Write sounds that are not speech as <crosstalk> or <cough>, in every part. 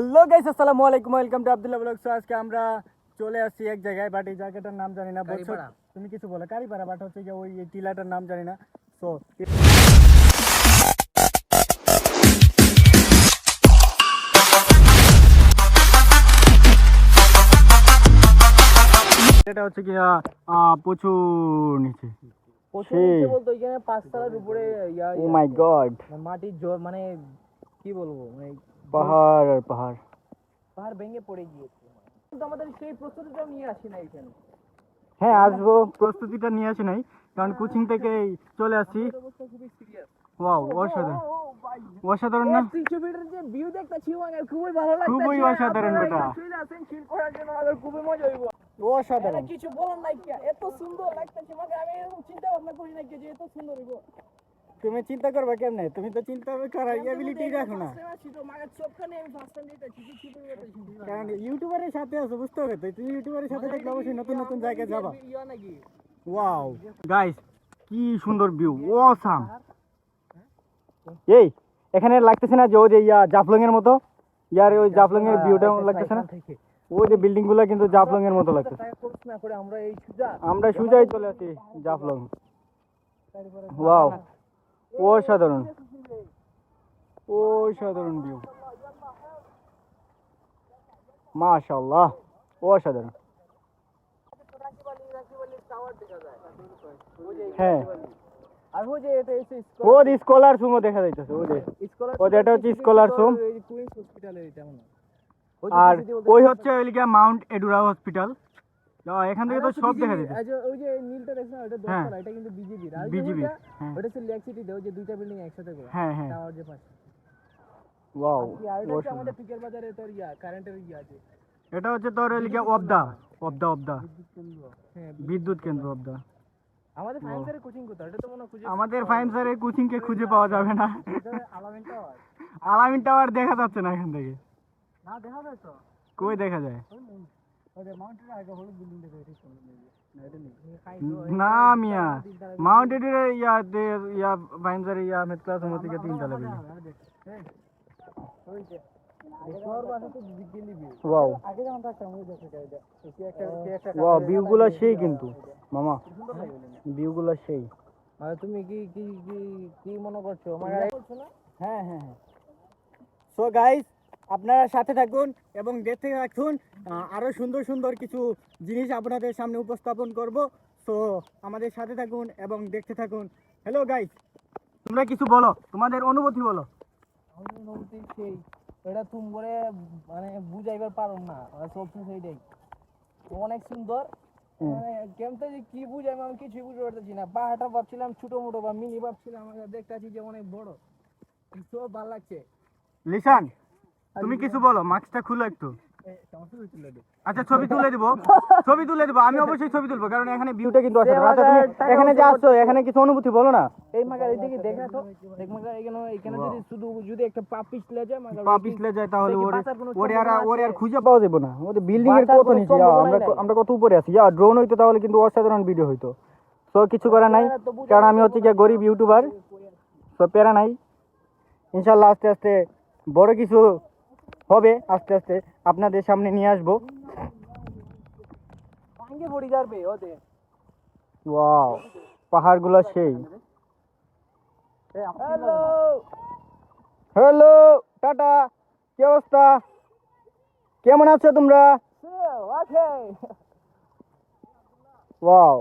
Hello guys আসসালামু আলাইকুম welcome to Abdullah blogs আজকে আমরা চলে আসছি এক জায়গায় বাট এই জায়গাটার নাম জানি না। বলছো কারিপাড়া। তুমি কিছু বলো কারিপাড়া বাট হচ্ছে যে ওই এই টিলাটার নাম জানি না। সো এটা হচ্ছে কি আহ, আহ, প্রচুর নিচে। প্রচুর সেই। নিচে বলতে ওইখানে পাঁচতলার উপরে ইয়া ও ইয়া মাই গড মানে মাটির জোর মানে কি বলব মানে পাহাড় আর পাহাড়। পাহাড় ভেঙে পড়ে গিয়েছে। কিন্তু আমাদের সেই প্রস্তুতিটাও নিয়ে আসি না এখানে হ্যাঁ আসব। প্রস্তুতিটা নিয়ে আসি নাই। কারণ কোচিং থেকে চলে সিরিয়াস ওয়াও অসাধারণ। অসাধারণ না? তিনশো যে ভিউ দেখতেছি আমার খুবই ভালো লাগছে খুবই অসাধারণ বেটা। চলে আসেন chill করার জন্য আমাদের খুবই মজা হইব। অসাধারণ। কিছু বলার নাই কি? এত সুন্দর লাগতেছে মানে আমি চিন্তা ভাবনা করি না যে এত সুন্দর হইব। তুমি চিন্তা করবা কেমনে? তুমি তো চিন্তা করার এবিলিটি রাখো না? কারণ ইউটিউবারের সাথে আছো বুঝতে হবে তো? তুমি ইউটিউবারের সাথে থাকলে অবশ্যই নতুন নতুন জায়গায় যাবা। ওয়াও গাইস কি সুন্দর ভিউ অসাম এই এখানে লাগতেছে না যে ওই যে ইয়া জাফলং এর মতো? ইয়ার ওই জাফলং এর ভিউটা লাগতেছে না? ওই যে বিল্ডিংগুলো কিন্তু জাফলং এর মতো লাগতেছে। আমরা সুজাই চলে আসি জাফলং। ওয়াও অসাধারণ। অসাধারণ ভিউ মাশাআল্লাহ অসাধারণ। হ্যাঁ। আর ওই যে এটা এসে ও স্কলার সুমো দেখা যাইতেছে ওই যে। স্কলার ও যেটা হচ্ছে স্কলার সুম কুইন্স হসপিটালের এটা মনে আর ওই হচ্ছে মাউন্ট এডুরা হসপিটাল এখান থেকে তো সব দেখা ওই যে নীলটা দেখছ না ওটা হ্যাঁ। এটা কিন্তু বিজেপির আর বিজেপি হ্যাঁ। ওটা হচ্ছে লেক সিটি ওই যে দুইটা বিল্ডিং একসাথে করে। হ্যাঁ হ্যাঁ। টাওয়ার যে পাশে। ওয়াও হচ্ছে আমাদের পিকের বাজারে তোর ইয়া কারেন্টের ইয়া আছে। এটা হচ্ছে তোর অবদা অবদা অবদা। হ্যাঁ বিদ্যুৎ কেন্দ্র। অবদা। আমাদের ফাইন্সারের কোচিং কোথায়? এটা তো মনে খুঁজে আমাদের ফাইন স্যারের কোচিং কে খুঁজে পাওয়া যাবে না। আলামিন টাওয়ার আলামিন টাওয়ার দেখা যাচ্ছে না এখান থেকে। না দেখা যায় তো। কই দেখা যায়? বিল্ডিং না এটা নেই। না মিয়া। মাউন্ট এডুরা ইয়া দে ইয়া স্যারের ইয়া মেট ক্লাস মতো থেকে তিনতলা বিল্ডিং ওয়াও আগে যেমন থাকতাম ওই দেখো এটা কি একটা কি একটা ওয়াও ভিউগুলো সেই কিন্তু মামা। ভিউগুলো সেই। মানে তুমি কি কি কি কি মনে করছ? মানে হ্যাঁ হ্যাঁ হ্যাঁ। সো গাইস আপনারা সাথে থাকুন এবং দেখতে থাকুন আরও সুন্দর সুন্দর কিছু জিনিস আপনাদের সামনে উপস্থাপন করব। সো আমাদের সাথে থাকুন এবং দেখতে থাকুন। হ্যালো গাইস তোমরা কিছু বলো তোমাদের অনুভূতি বলো। অনুভূতি সেই এটা তুমি করে মানে বুঝাইবার পারো না সবসময় সেইটাই অনেক সুন্দর। হুম। মানে যে কি বুঝাই আমি কিছুই বুঝতে পারতেছি না। পাহাড়টা ভাবছিলাম ছোট মোটো বা মিনি ভাবছিলাম দেখতে আছি যে অনেক বড়। সব ভালো লাগছে। লিসান তুমি কিছু বলো মাস্কটা খুলো একটু। আচ্ছা ছবি তুলে দিব। <laughs> ছবি তুলে দিব আমি অবশ্যই ছবি তুলবো কারণ এখানে ভিউটা কিন্তু অসাধারণ আচ্ছা তুমি এখানে যে আসছো এখানে কিছু অনুভূতি বলো না। এই মাগার এদিকে দেখে তো দেখ মাগার এখানে এখানে যদি শুধু যদি একটা পা পিছলে যায় মাগার পা পিছলে যায় তাহলে ওরে ওরে আর ওরে আর খুঁজে পাওয়া যাবে না। ওদের বিল্ডিং এর কত নিচে? আমরা। আমরা কত উপরে আছি? ইয়া ড্রোন হইতো তাহলে কিন্তু অসাধারণ ভিডিও হইতো। তো কিছু করার নাই কারণ আমি হচ্ছে গিয়ে গরিব ইউটিউবার তো প্যারা নাই। ইনশাল্লাহ আস্তে আস্তে বড় কিছু হবে আস্তে আস্তে আপনাদের সামনে নিয়ে আসব। ওয়াও পাহাড়গুলো সেই। হ্যালো হ্যালো টাটা কি অবস্থা? কেমন আছো তোমরা? ওয়াও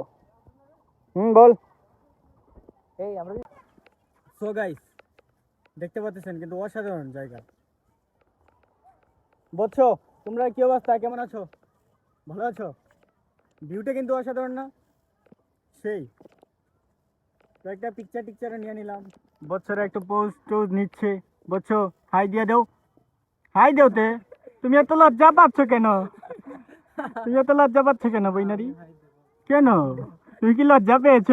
হুম বল। এই আমরা সো গাইস দেখতে পাচ্ছেন কিন্তু অসাধারণ জায়গা। বলছো তোমরা কি অবস্থা? কেমন আছো? ভালো আছো? ভিউটা কিন্তু অসাধারণ না? সেই। তো একটা পিকচার টিকচার নিয়ে নিলাম। বছরে একটা পোস্ট টোজ নিচ্ছে। বলছো হাই দিয়ে দেও। হাই দেও তে তুমি এত লজ্জা পাচ্ছ কেন? তুমি এত লজ্জা পাচ্ছ কেন বইনারি কেন? তুমি কি লজ্জা পেয়েছ?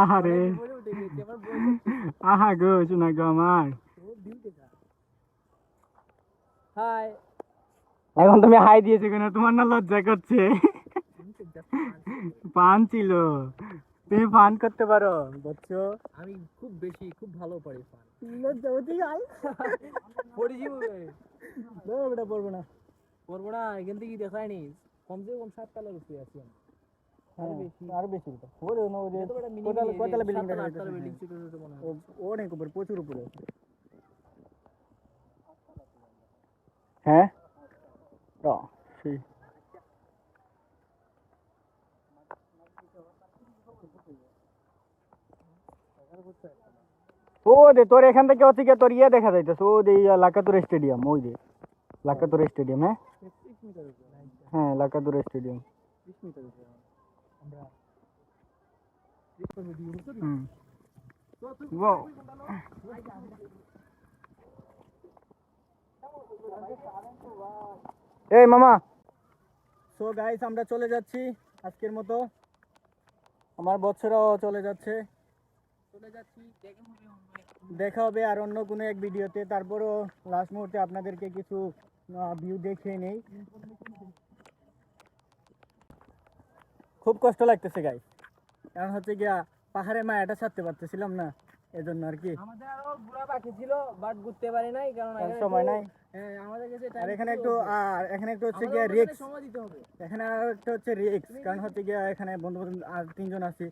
আহারে। আহা গো শোনা গো আমার। হাই এখন তুমি হাই দিয়েছ কেন? তোমার না লজ্জা করছে। পান ছিল। তুমি ফান করতে পারো বুঝছ? আমি খুব বেশি খুব ভালো পারি ফান লজ্জাবতী গাই পড়েছি না বেটা পড়ব না। করব না এখান থেকে দেখায়নি কমসে কম সাত তলার উপরে আছি আমি। হ্যাঁ, আরও হ্যাঁ? ও, সেই। ও দে তোর এখান থেকে হচ্ছে গিয়ে তোর ইয়ে দেখা যাইতেছে ও দে লাকাতুর স্টেডিয়াম ওই দে লাকাতুর স্টেডিয়াম হ্যাঁ? হ্যাঁ লাকাতুর স্টেডিয়াম। হুম. এই মামা। সো গাইস আমরা চলে যাচ্ছি আজকের মতো। আমার বছরও চলে যাচ্ছে। চলে যাচ্ছি দেখে হবে আর অন্য কোনো এক ভিডিওতে। তারপরও লাস্ট মুহূর্তে আপনাদেরকে কিছু ভিউ দেখিয়ে নেই। খুব কষ্ট লাগতেছে গাইস কারণ হচ্ছে গিয়া পাহাড়ে মায়াটা ছাড়তে পারতেছিলাম না। এজন্য আর কি। আমাদের আরও ঘোরা বাকি ছিল বাট ঘুরতে পারি নাই কারণ এখানে সময় নাই। হ্যাঁ আমাদের কাছে আর এখানে একটু আর এখানে একটু হচ্ছে গিয়া সময় দিতে হবে। এখানে আর একটা হচ্ছে রিক্স কারণ হচ্ছে গিয়া এখানে বন্ধু বান্ধব আর তিনজন আছি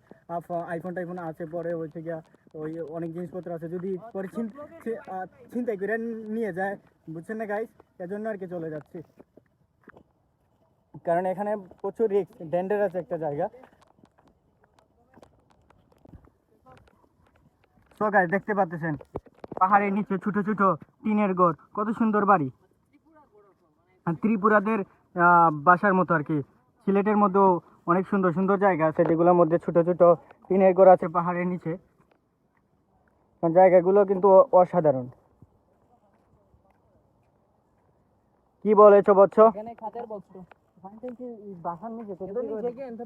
আইফোন টাইফোন আছে পরে হচ্ছে গিয়া ওই অনেক জিনিসপত্র আছে। যদি পরে ছিন- ছি- আহ, ছিনতাই করে নিয়ে যায় বুঝছেন না গাইস এজন্য আর কি চলে যাচ্ছি। কারণ এখানে প্রচুর রিক্স ডেন্ডার আছে একটা জায়গা। তো দেখতে পাচ্ছেন, পাহাড়ের নিচে ছোট ছোট টিনের ঘর, কত সুন্দর বাড়ি। ত্রিপুরাদের বাসার মতো আর কি। সিলেটের মধ্যেও অনেক সুন্দর সুন্দর জায়গা আছে, যেগুলোর মধ্যে ছোট ছোট টিনের ঘর আছে পাহাড়ের নিচে। জায়গাগুলো কিন্তু অসাধারণ। কি বলেছ বচ্চ? তো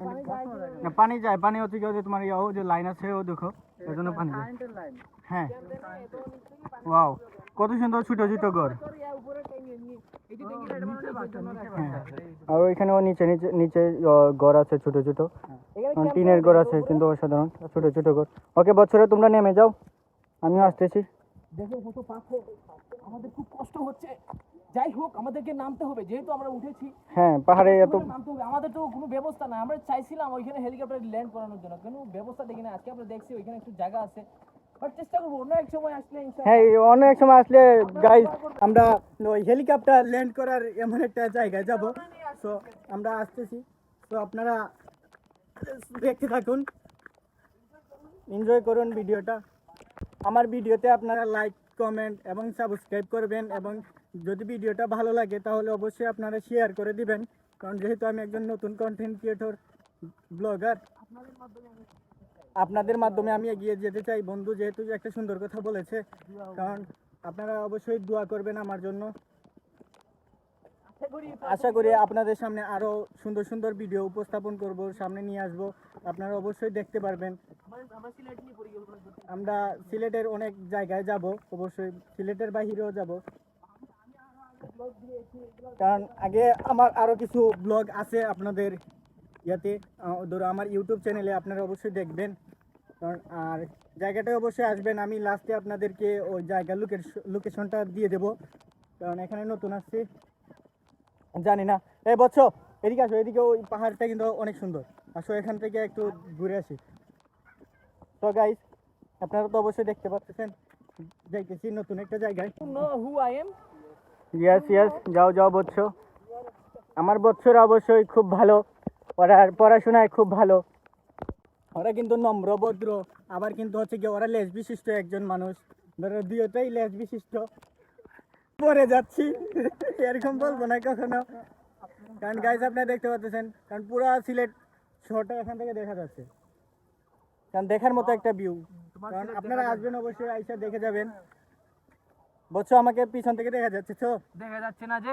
পানি যায় না, পানি যায় পানি হচ্ছে কি ওই তোমার ইয়া, যে লাইন আছে ও দেখো এই জন্য পানি যায়। হ্যাঁ। পানি ওয়াও কত সুন্দর ছোট ছোট ঘর। হ্যাঁ আর ওইখানেও নিচে নিচে নিচে ঘর আছে ছোট ছোট। camp টিনের ঘর আছে কিন্তু অসাধারণ ছোট ছোট ঘর। ওকে বছরে তোমরা নেমে যাও। আমিও আসতেছি। দেখো কত পাথর। আমাদের খুব কষ্ট হচ্ছে। যাই হোক আমাদেরকে নামতে হবে যেহেতু আমরা উঠেছি। হ্যাঁ পাহাড়ে এত আমাদের নামতে হবে আমাদের তো কোনো ব্যবস্থা নাই। আমরা চাইছিলাম ওইখানে হেলিকপ্টার ল্যান্ড করানোর জন্য কোনো ব্যবস্থা দেখি না। আজকে আমরা দেখছি ওইখানে একটু জায়গা আছে। বাট চেষ্টা করব অন্য সময় আসলে হ্যাঁ অনেক সময় আসলে গাইজ আমরা ওই হেলিকপ্টার ল্যান্ড করার এমন একটা জায়গায় যাব। তো আমরা আসতেছি। তো আপনারা দেখতে থাকুন। এনজয় করুন ভিডিওটা। আমার ভিডিওতে আপনারা লাইক কমেন্ট এবং সাবস্ক্রাইব করবেন এবং যদি ভিডিওটা ভালো লাগে, তাহলে অবশ্যই আপনারা শেয়ার করে দিবেন। কারণ যেহেতু আমি একজন নতুন কন্টেন্ট ক্রিয়েটর ব্লগার আপনাদের মাধ্যমে আমি এগিয়ে যেতে চাই। বন্ধু যেহেতু একটা সুন্দর কথা বলেছে, কারণ আপনারা অবশ্যই দোয়া করবেন আমার জন্য। আশা করি আপনাদের সামনে আরও সুন্দর সুন্দর ভিডিও উপস্থাপন করব, সামনে নিয়ে আসব। আপনারা অবশ্যই দেখতে পারবেন। আমরা সিলেটের অনেক জায়গায় যাব, অবশ্যই সিলেটের বাহিরেও যাব। কারণ আগে আমার আরও কিছু ব্লগ আছে আপনাদের ইয়াতে। ধরো আমার ইউটিউব চ্যানেলে আপনারা অবশ্যই দেখবেন। কারণ, আর জায়গাটায় অবশ্যই আসবেন। আমি লাস্টে আপনাদেরকে ওই জায়গার লোকেশনটা দিয়ে দেব। কারণ এখানে নতুন আসছি। জানি না। এই বচ্চ এদিকে আসো, এদিকে ওই পাহাড়টা কিন্তু অনেক সুন্দর। আসো, এখান থেকে একটু ঘুরে আসি। তো গাইস আপনারা তো অবশ্যই দেখতে পাচ্ছেন। যাইতেছি নতুন একটা জায়গায়। No who I am yes yes যাও যাও বৎস। আমার বৎসর অবশ্যই খুব ভালো। ওরা পড়াশোনায় খুব ভালো। ওরা কিন্তু নম্র, ভদ্র। আবার কিন্তু হচ্ছে কি ওরা লেজ বিশিষ্ট একজন মানুষ। ধরো দুইটাই লেজ বিশিষ্ট। পরে যাচ্ছি। এরকম বলব না কখনো। কারণ গাইজ আপনারা দেখতে পাচ্ছেন, কারণ পুরো সিলেট শহরটা এখান থেকে দেখা যাচ্ছে। কারণ দেখার মতো একটা ভিউ কারণ আপনারা আসবেন অবশ্যই, আইসা দেখে যাবেন। বলছো আমাকে পিছন থেকে দেখা যাচ্ছে তো দেখা যাচ্ছে না যে।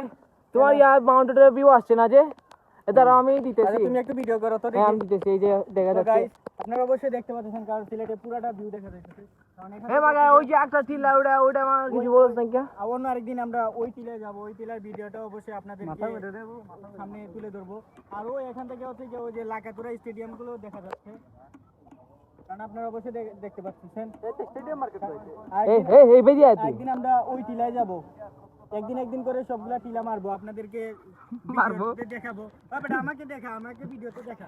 তোমার ইয়া মাউন্টেনের ভিউ আসছে না যে। এদার আমি দিতেছি। তুমি একটু ভিডিও করো তো হ্যাঁ আমি দিতেছি এই যে দেখা যাচ্ছে। আপনারা অবশ্যই দেখতে পাচ্ছেন কারণ সিলেটে পুরাটা ভিউ দেখা যাচ্ছে কারণ এখানে বাগা ওই যে একটা টিলা ওটা ওটা আমার কিছু বলছ না কি অন্য আরেকদিন আমরা ওই টিলে যাব ওই টিলার ভিডিওটা অবশ্যই আপনাদের সামনে তুলে ধরবো। আর ওই এখান থেকে হচ্ছে যে ওই যে লাকাতুরা স্টেডিয়ামগুলো দেখা যাচ্ছে। কারণ আপনারা অবশ্যই দেখতে পাচ্ছেন। স্টেডিয়াম মার্কেট এই এই এই বেরিয়ে আয় একদিন আমরা ওই টিলায় যাব। একদিন একদিন করে সবগুলা টিলা মারবো আপনাদেরকে মারবো? দেখাবো। আ আমাকে দেখা আমাকে ভিডিওতে দেখা।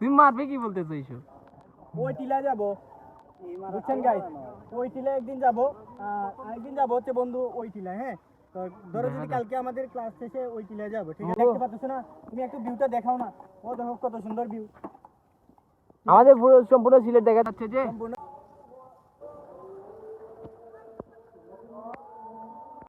তুমি মারবে কি বলতেছো এইসব? ওই টিলা যাব। বুঝছেন গাইস ওই টিলা একদিন যাব। যাব হচ্ছে বন্ধু ওই টিলা হ্যাঁ? তো ধরো যদি কালকে আমাদের ক্লাস শেষে ওই টিলা যাব ঠিক আছে? দেখতে পাচ্ছ না? তুমি একটু ভিউটা দেখাও না। ও দেখো কত সুন্দর ভিউ আমাদের পুরো সম্পূর্ণ সিলেট দেখা যাচ্ছে যে।